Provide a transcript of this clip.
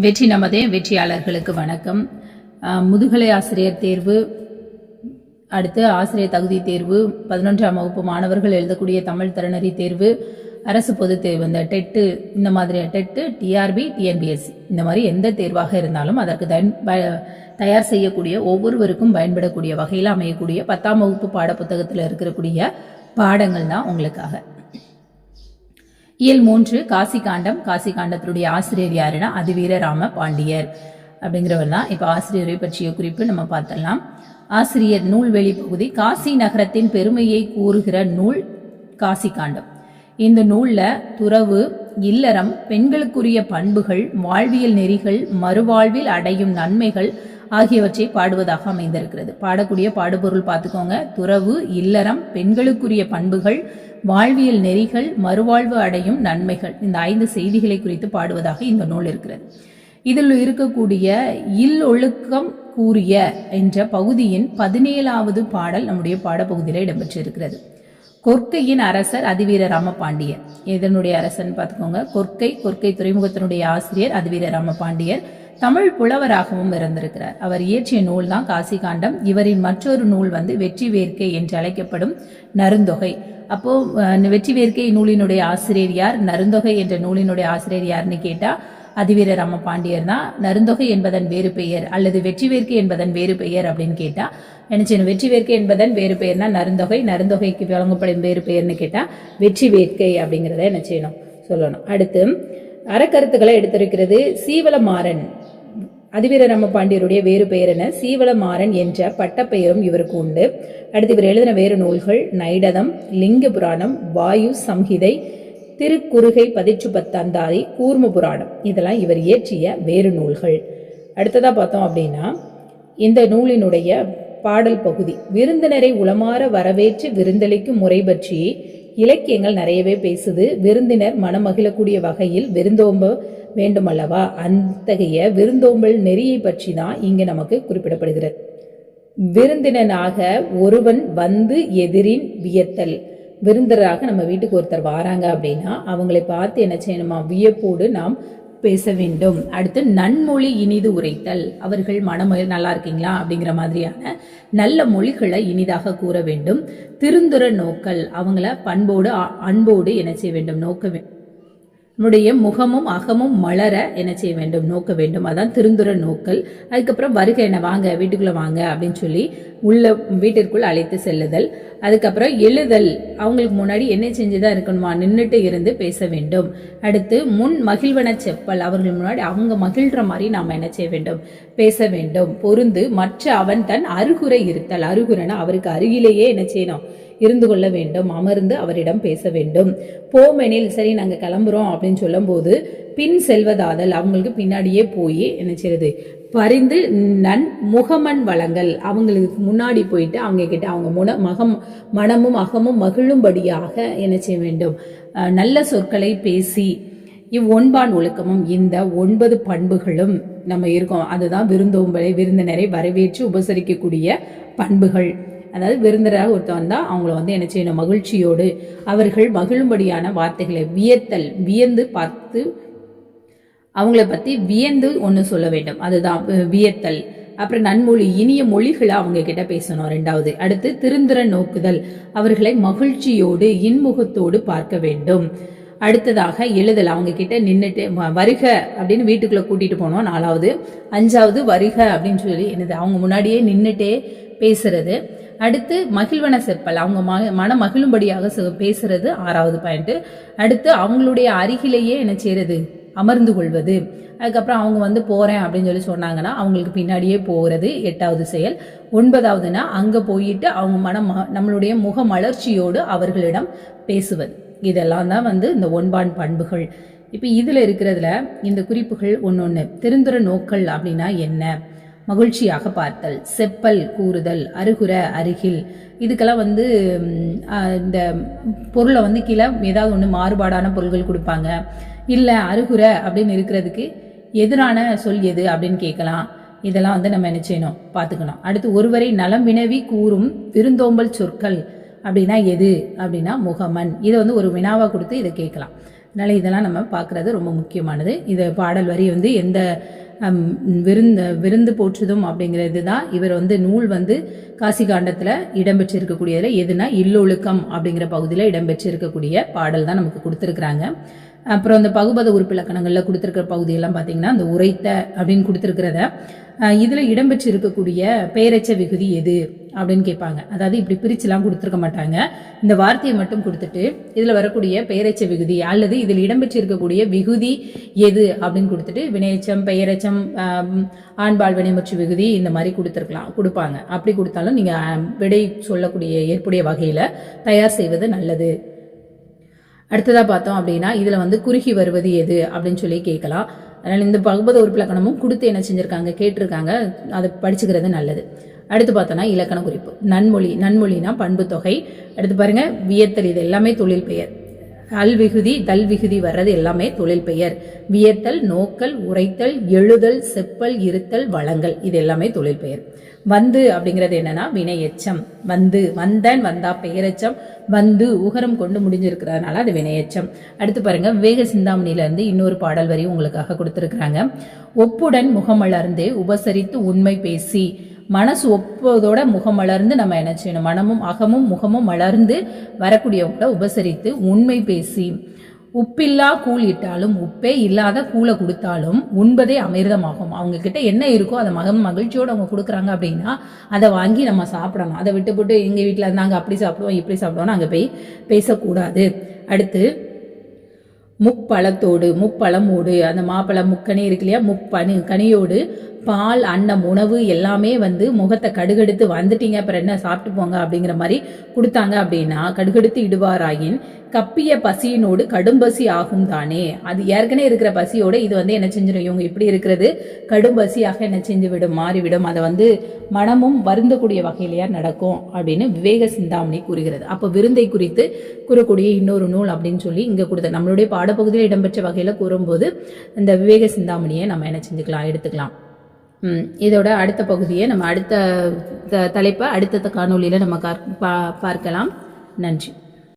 வெற்றி நமதே வெற்றியாளர்களுக்கு வணக்கம். முதுகலை ஆசிரியர் தேர்வு அடுத்து ஆசிரியர் தகுதி தேர்வு பதினொன்றாம் வகுப்பு மாணவர்கள் எழுதக்கூடிய தமிழ் திறனறி தேர்வு அரசு பொது தேர்வு இந்த டெட்டு இந்த மாதிரி டெட்டு டிஆர்பி டிஎன்பிஎஸ்சி இந்த மாதிரி எந்த தேர்வாக இருந்தாலும் அதற்கு ப- தயார் செய்யக்கூடிய ஒவ்வொருவருக்கும் பயன்படக்கூடிய வகையில் அமையக்கூடிய பத்தாம் வகுப்பு பாட புத்தகத்தில் இருக்கக்கூடிய பாடங்கள் தான் உங்களுக்காக. இயல் மூன்று காசி காண்டம் காசி காண்டத்தினுடைய ஆசிரியர் யாருன்னா அதிவீர ராம பாண்டியர். அப்படிங்கிறவர் தான். இப்போ ஆசிரியரை பற்றிய குறிப்பு நம்ம பார்த்தலாம் ஆசிரியர் நூல்வெளி பகுதி காசி நகரத்தின் பெருமையை கூறுகிற நூல் காசி காண்டம் இந்த நூலில் துறவு இல்லறம் பெண்களுக்குரிய பண்புகள் வாழ்வியல் நெறிகள் மறுவாழ்வில் அடையும் நன்மைகள் ஆகியவற்றை பாடுவதாக அமைந்திருக்கிறது. பாடக்கூடிய பாடுபொருள் பார்த்துக்கோங்க. துறவு இல்லறம் பெண்களுக்குரிய பண்புகள் வாழ்வியல் நெறிகள் மறுவாழ்வு அடையும் நன்மைகள். இந்த ஐந்து செய்திகளை குறித்து பாடுவதாக இந்த நூல் இருக்கிறது. இதில் இருக்கக்கூடிய இல் ஒழுக்கம் கூறிய என்ற பகுதியின் பதினேழாவது பாடல் நம்முடைய பாடப்பகுதியில் இடம்பெற்றிருக்கிறது. கொற்கையின் அரசர் அதிவீர ராமபாண்டியர். இதனுடைய அரசன் பார்த்துக்கோங்க. கொற்கை கொற்கை துறைமுகத்தினுடைய ஆசிரியர் அதிவீர ராமபாண்டியர். தமிழ் புலவராகவும் இருந்திருக்கிறார் அவர் இயற்றிய நூல் தான் காசிகாண்டம். இவரின் மற்றொரு நூல் வந்து வெற்றி வேர்க்கை என்று அழைக்கப்படும் நருந்தொகை அப்போ வெற்றி வேர்க்கை நூலினுடைய ஆசிரியர் யார்? நருந்தொகை என்ற நூலினுடைய ஆசிரியர் யாருன்னு கேட்டா அதிவீர ராம பாண்டியர் தான். நருந்தொகை என்பதன் வேறு பெயர் அல்லது வெற்றி வேர்க்கை என்பதன் வேறு பெயர் அப்படின்னு கேட்டா என்ன செய்யணும் வெற்றி வேர்க்கை என்பதன் வேறு பெயர்னா நருந்தொகை நருந்தொகைக்கு வழங்கப்படும் வேறு பெயர்னு கேட்டா வெற்றி வேர்க்கை அப்படிங்கிறத என்ன செய்யணும் சொல்லணும். அடுத்து அறக்கருத்துக்களை எடுத்திருக்கிறது சீவலமாறன். அதிவீர ராம பாண்டியருடைய வேறு பெயர் என்ன சீவலமாறன் என்ற பட்டப்பெயரும் இவருக்கு உண்டு. அடுத்து இவர் எழுதின வேறு நூல்கள் நைடதம் லிங்க புராணம் வாயு சம்ஹிதை திருக்குறுகை பதிற்று பத்தந்தாதி கூர்ம புராணம். இதெல்லாம் இவர் இயற்றிய வேறு நூல்கள். அடுத்ததாக பார்த்தோம் அப்படின்னா இந்த நூலினுடைய பாடல் பகுதி விருந்தினரை உளமாற வரவேற்று விருந்தளிக்கும் முறை பற்றி இலக்கியங்கள் நிறையவே பேசுது. விருந்தினர் மனமகிழக்கூடிய வகையில் விருந்தோம்ப வேண்டுமல்லவா? அத்தகைய விருந்தோம்பல் நெறியை பற்றி தான் இங்கு நமக்கு குறிப்பிடப்படுகிறது. விருந்தினனாக ஒருவன் வந்து எதிரின் வியத்தல். விருந்தராக நம்ம வீட்டுக்கு ஒருத்தர் வராங்க அப்படின்னா அவங்களை பார்த்து என்ன செய்யணுமா? வியப்போடு நாம் பேச வேண்டும். அடுத்து நன்மொழி இனிது உரைத்தல். அவர்கள் மனமொழி நல்லா இருக்கீங்களா? அப்படிங்கிற மாதிரியான நல்ல மொழிகளை இனிதாக கூற வேண்டும். திருந்துற நோக்கல். அவங்கள பண்போடு அன்போடு என்ன செய்ய வேண்டும். நோக்க வேண்டும் நம்முடைய முகமும் அகமும் மலர என்ன செய்ய வேண்டும்? நோக்க வேண்டும். அதான் திருந்துற நோக்கல். அதுக்கப்புறம் வருகை என்ன வாங்க வீட்டுக்குள்ள வாங்க அப்படின்னு சொல்லி உள்ள வீட்டிற்குள் அழைத்து செல்லுதல். அதுக்கப்புறம் எழுதல். அவங்களுக்கு முன்னாடி என்ன செஞ்சுதான் இருக்கணுமா? நின்றுட்டு இருந்து பேச வேண்டும். அடுத்து முன் மகிழ்வன செப்பல். அவர்கள் முன்னாடி அவங்க மகிழ்ற மாதிரி நாம என்ன செய்ய வேண்டும்? பேச வேண்டும். பொருந்து மற்ற அவன் தன் அருகுறை இருத்தல். அருகுரனா அவருக்கு அருகிலேயே என்ன செய்யணும்? இருந்து கொள்ள வேண்டும் அமர்ந்து அவரிடம் பேச வேண்டும். போமெனில் சரி நாங்க கிளம்புறோம் அப்படின்னு சொல்லும்போது பின் செல்வதாதல் அவங்களுக்கு பின்னாடியே போய் என்ன பரிந்து நன் முகமன் வளங்கள் அவங்களுக்கு முன்னாடி போயிட்டு அவங்க கிட்ட அவங்க முன மகம் மனமும் அகமும் மகிழும்படியாக என்ன செய்ய வேண்டும்? நல்ல சொற்களை பேசி இவ்வொன்பான் ஒழுக்கமும் இந்த ஒன்பது பண்புகளும் நம்ம இருக்கோம். அதுதான் விருந்தோம்பலை விருந்தினரை வரவேற்று உபசரிக்கக்கூடிய பண்புகள். அதாவது விருந்தராக ஒருத்தர் வந்தால் அவங்கள வந்து என்ன செய்யணும்? மகிழ்ச்சியோடு அவர்கள் மகிழும்படியான வார்த்தைகளை வியத்தல் வியந்து பார்த்து அவங்கள பற்றி வியந்து ஒன்று சொல்ல வேண்டும். அதுதான் வியத்தல். அப்புறம் நன்மொழி இனிய மொழிகளை அவங்க கிட்ட பேசணும் ரெண்டாவது. அடுத்து திருந்திர நோக்குதல். அவர்களை மகிழ்ச்சியோடு இன்முகத்தோடு பார்க்க வேண்டும். அடுத்ததாக எழுதல். அவங்க கிட்ட நின்றுட்டு வருக அப்படின்னு வீட்டுக்குள்ளே கூட்டிட்டு போனோம் நாலாவது. அஞ்சாவது வருக அப்படின்னு சொல்லி என்னது அவங்க முன்னாடியே நின்றுட்டே பேசுறது. அடுத்து மகிழ்வன செப்பல். அவங்க மக மன மகிழும்படியாக பேசுறது ஆறாவது பாயிண்ட் அடுத்து அவங்களுடைய அருகிலேயே என்ன செய்யறது அமர்ந்து கொள்வது. அதுக்கப்புறம் அவங்க வந்து போறேன் அப்படின்னு சொல்லி சொன்னாங்கன்னா அவங்களுக்கு பின்னாடியே போகிறது எட்டாவது செயல். ஒன்பதாவதுனா அங்க போயிட்டு அவங்க மனம் ம- நம்மளுடைய முக மலர்ச்சியோடு அவர்களிடம் பேசுவது. இதெல்லாம் தான் வந்து இந்த ஒன்பான் பண்புகள். இப்போ இதில் இருக்கிறதுல இந்த குறிப்புகள் ஒன்று ஒன்று திருந்துற நோக்கல் அப்படின்னா என்ன? மகிழ்ச்சியாக பார்த்தல். செப்பல் கூறுதல் அருகுற அருகில். இதுக்கெல்லாம் வந்து இந்த பொருளை வந்து கீழே ஏதாவது ஒன்று மாறுபாடான பொருள்கள் கொடுப்பாங்க. இல்லை அருகுற அப்படின்னு இருக்கிறதுக்கு எதிரான சொல் எது அப்படின்னு கேட்கலாம். இதெல்லாம் வந்து நம்ம என்ன செய்யணும்? பார்த்துக்கணும். அடுத்து ஒருவரை நலம் வினவி கூறும் விருந்தோம்பல் சொற்கள் அப்படின்னா எது? அப்படின்னா முகமன். இதை வந்து ஒரு வினாவாக கொடுத்து இதை கேட்கலாம். அதனால் இதெல்லாம் நம்ம பார்க்குறது ரொம்ப முக்கியமானது. இது பாடல் வரி வந்து எந்த விருந்து விருந்து போற்றுதும் அப்படிங்கிறது தான் இவர் வந்து நூல் வந்து காசி காண்டத்தில் இடம்பெற்றிருக்கக்கூடியதில் எதுனா இல்லொழுக்கம் அப்படிங்கிற பகுதியில் இடம்பெற்றிருக்கக்கூடிய பாடல் தான் நமக்கு கொடுத்துருக்குறாங்க. அப்புறம் இந்த பகுபத உறுப்பிலக்கணங்களில் கொடுத்துருக்கிற பகுதியெல்லாம் பார்த்தீங்கன்னா அந்த உரைத்த அப்படின்னு கொடுத்துருக்கிறத இதில் இடம்பெற்று இருக்கக்கூடிய பெயரச்ச விகுதி எது அப்படின்னு கேட்பாங்க. அதாவது இப்படி பிரிச்சுலாம் கொடுத்துருக்க மாட்டாங்க. இந்த வார்த்தையை மட்டும் கொடுத்துட்டு இதில் வரக்கூடிய பெயரச்ச விகுதி அல்லது இதில் இடம்பெற்று இருக்கக்கூடிய விகுதி எது அப்படின்னு கொடுத்துட்டு வினையச்சம் பெயரச்சம் ஆண்பால் வினைமுற்று விகுதி இந்த மாதிரி கொடுத்துருக்கலாம் கொடுப்பாங்க. அப்படி கொடுத்தாலும் நீங்கள் விடை சொல்லக்கூடிய ஏற்புடைய வகையில் தயார் செய்வது நல்லது. அடுத்ததாக பார்த்தோம் அப்படின்னா இதில் வந்து குறுகி வருவது எது அப்படின்னு சொல்லி கேட்கலாம். அதனால் இந்த பகுபத உறுப்பிலக்கணமும் கொடுத்து என்ன செஞ்சுருக்காங்க கேட்டிருக்காங்க அதை படிச்சுக்கிறது நல்லது. அடுத்து பார்த்தோன்னா இலக்கண குறிப்பு. நன்மொழி நன்மொழினா பண்பு தொகை. அடுத்து பாருங்க வியத்தல் இது எல்லாமே தொழில் பெயர். அல்விகுதி தல்விகுதி தல் விகுதி வர்றது எல்லாமே தொழில் பெயர். வியத்தல் நோக்கல் உரைத்தல் எழுதல் செப்பல் இருத்தல் வளங்கள் இது எல்லாமே தொழில் பெயர். வந்து அப்படிங்கிறது என்னன்னா வினை எச்சம் வந்து வந்தன் வந்தா பெயரெச்சம். வந்து உகரம் கொண்டு முடிஞ்சிருக்கிறதுனால அது வினையச்சம். அடுத்து பாருங்க வேக சிந்தாமணியில இருந்து இன்னொரு பாடல் வரி உங்களுக்காக கொடுத்துருக்குறாங்க. ஒப்புடன் முகமலர்ந்தே உபசரித்து உண்மை பேசி மனசு ஒப்புவதோட முகம் மலர்ந்து நம்ம என்ன செய்யணும்? மனமும் அகமும் முகமும் மலர்ந்து வரக்கூடியவங்கள உபசரித்து உண்மை பேசி உப்பில்லா கூழ் இட்டாலும் உப்பே இல்லாத கூழை கொடுத்தாலும் உண்பதே அமிர்தமாகும். அவங்க கிட்ட என்ன இருக்கோ அதை மக மகிழ்ச்சியோடு அவங்க கொடுக்குறாங்க அப்படின்னா அதை வாங்கி நம்ம சாப்பிடணும். அதை விட்டுப்புட்டு எங்கள் வீட்டில் நாங்கள் அப்படி சாப்பிடுவோம் இப்படி சாப்பிடுவோம் அங்கே போய் பேசக்கூடாது. அடுத்து முப்பழத்தோடு முப்பழமோடு அந்த மாப்பழம் முக்கனி இருக்கு இல்லையா? முப்பனி கனியோடு பால் அன்னம் உணவு எல்லாமே வந்து முகத்தை கடுகெடுத்து வந்துட்டீங்க அப்புறம் என்ன சாப்பிட்டு போங்க அப்படிங்கிற மாதிரி கொடுத்தாங்க அப்படின்னா கடுகெடுத்து இடுவாராயின் கப்பிய பசியினோடு கடும் பசி ஆகும் தானே. அது ஏற்கனவே இருக்கிற பசியோடு இது வந்து என்ன செஞ்சிடும் இவங்க இப்படி இருக்கிறது கடும் பசியாக என்ன செஞ்சு விடும் மாறிவிடும். அதை வந்து மனமும் வருந்தக்கூடிய வகையிலேயே நடக்கும் அப்படின்னு விவேக சிந்தாமணி கூறுகிறது. அப்போ விருந்தை குறித்து கூறக்கூடிய இன்னொரு நூல் அப்படின்னு சொல்லி இங்கே கொடுத்த நம்மளுடைய பாடப்பகுதியில் இடம்பெற்ற வகையில் கூறும்போது இந்த விவேக சிந்தாமணியை நம்ம என்ன செஞ்சுக்கலாம் எடுத்துக்கலாம். இதோட அடுத்த பகுதியை நம்ம அடுத்த த- தலைப்பை அடுத்த காணொளியில் நம்ம கார்- பா- பார்க்கலாம். நன்றி.